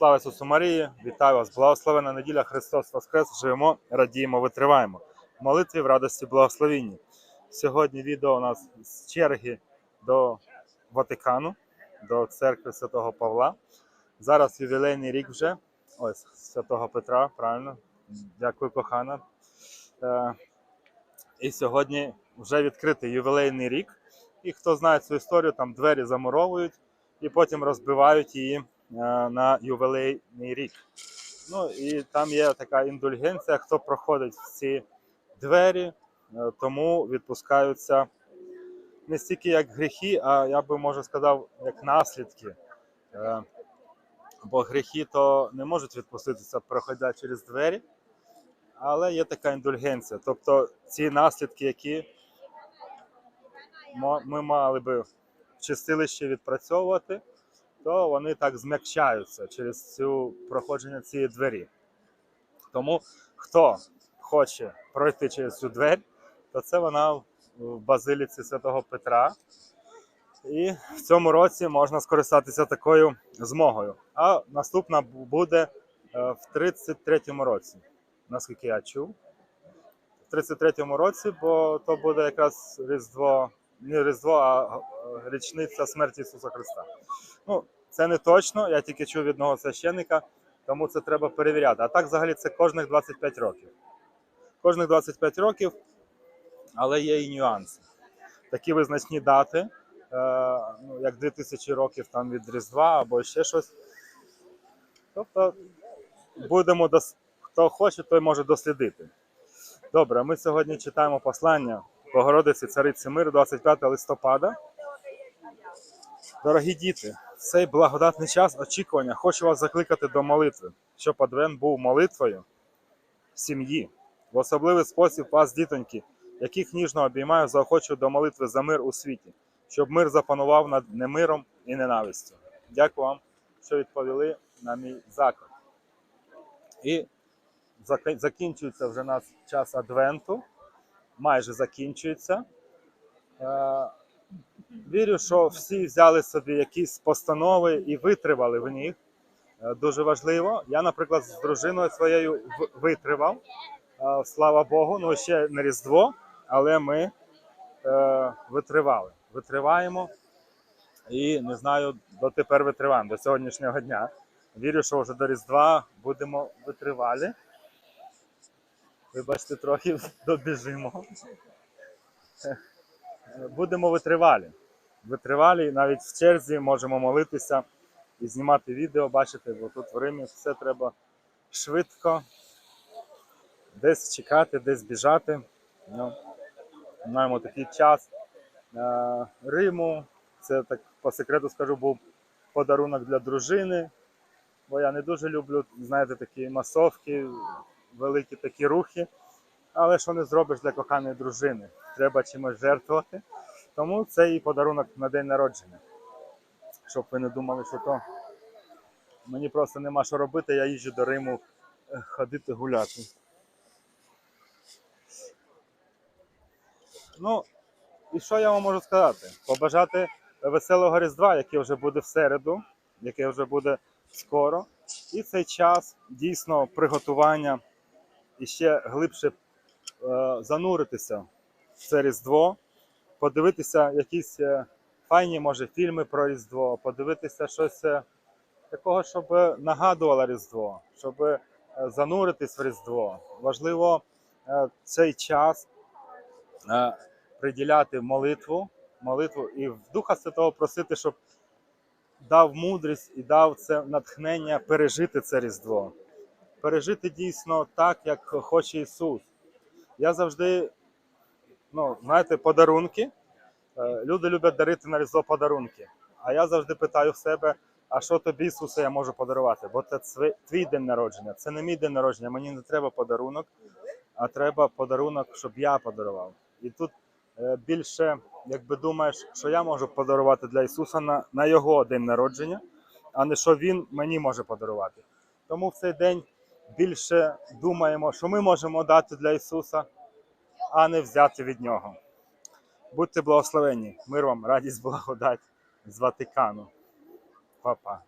Слава Ісусу Марії! Вітаю вас! Благословена неділя! Христос Воскрес! Живемо, радіємо, витриваємо. В молитві в радості благословінні. Сьогодні відео у нас з черги до Ватикану, до церкви Святого Павла. Зараз ювілейний рік вже. Ось Святого Петра, правильно. Дякую, кохана. Е, і сьогодні вже відкритий ювілейний рік. І хто знає цю історію, там двері замуровують і потім розбивають її на ювілейний рік. Ну і там є така індульгенція, хто проходить в ці двері, е, тому відпускаються не стільки як гріхи, а я би може сказав, як наслідки. Е, Бо гріхи то не можуть відпуститися, проходя через двері, але є така індульгенція. Тобто ці наслідки, які ми мали би в чистилищі відпрацьовувати, то вони так змягчаються через цю проходження цієї двері. Тому хто хоче пройти через цю двері, то це вона в в базиліці Святого Петра. І в цьому році можна скористатися такою змогою. А наступна буде е, в 33-му році, наскільки я чув. В 33-му році, бо то буде якраз Різдво, не Різдво, а е, річниця смерті Ісуса Христа. Ну, це не точно, я тільки чув від одного священника, тому це треба перевіряти. А так, взагалі, це кожних 25 років. Кожних 25 років, але є і нюанси. Такі визначні дати, е, ну, як 2000 років там від Різдва або ще щось. Тобто, будемо дос... хто хоче, той може дослідити. Добре, ми сьогодні читаємо послання Богородиці Цариці Миру 25 листопада. Дорогі діти, цей благодатний час очікування хочу вас закликати до молитви, щоб Адвент був молитвою в сім'ї. В особливий спосіб вас, дітоньки, яких ніжно обіймаю, заохочую до молитви за мир у світі, щоб мир запанував над немиром і ненавистю. Дякую вам, що відповіли на мій заклик. І закінчується вже у нас час Адвенту, майже закінчується. Вірю, що всі взяли собі якісь постанови і витривали в них. Е, Дуже важливо. Я, наприклад, з дружиною своєю витривав. Е, Слава Богу, ну ще не Різдво, але ми е, витривали. Витриваємо і не знаю, дотепер витриваємо до сьогоднішнього дня. Вірю, що вже до Різдва будемо витривалі. Вибачте, трохи добіжимо. Будемо витривалі. Витривалі, навіть в черзі можемо молитися і знімати відео, бачите, бо тут в Римі все треба швидко, десь чекати, десь біжати. Ну, маємо такий час е, Риму. Це так по секрету скажу, був подарунок для дружини. Бо я не дуже люблю, знаєте, такі масовки, великі такі рухи. Але що не зробиш для коханої дружини? Треба чимось жертвувати. Тому це і подарунок на день народження. Щоб ви не думали, що то мені просто нема що робити, я їжджу до Риму е, ходити гуляти. Ну, і що я вам можу сказати? Побажати веселого Різдва, яке вже буде в середу, яке вже буде скоро. І цей час дійсно приготування і ще глибше зануритися в це Різдво, подивитися якісь е, файні, може, фільми про Різдво, подивитися щось е, такого, щоб нагадувало Різдво, щоб е, зануритись в Різдво. Важливо е, цей час е, приділяти молитву, молитву і в Духа Святого просити, щоб дав мудрість і дав це натхнення пережити це Різдво. Пережити дійсно так, як хоче Ісус. Я завжди, ну, знаєте, подарунки. Е, Люди люблять дарити на Різдво подарунки. А я завжди питаю в себе, а що тобі, Ісусе, я можу подарувати? Бо це твій день народження, це не мій день народження. Мені не треба подарунок, а треба подарунок, щоб я подарував. І тут е, більше, якби думаєш, що я можу подарувати для Ісуса на, на його день народження, а не що Він мені може подарувати. Тому в цей день більше думаємо, що ми можемо дати для Ісуса, а не взяти від Нього. Будьте благословені. Мир вам, радість, благодать з Ватикану. Па-па.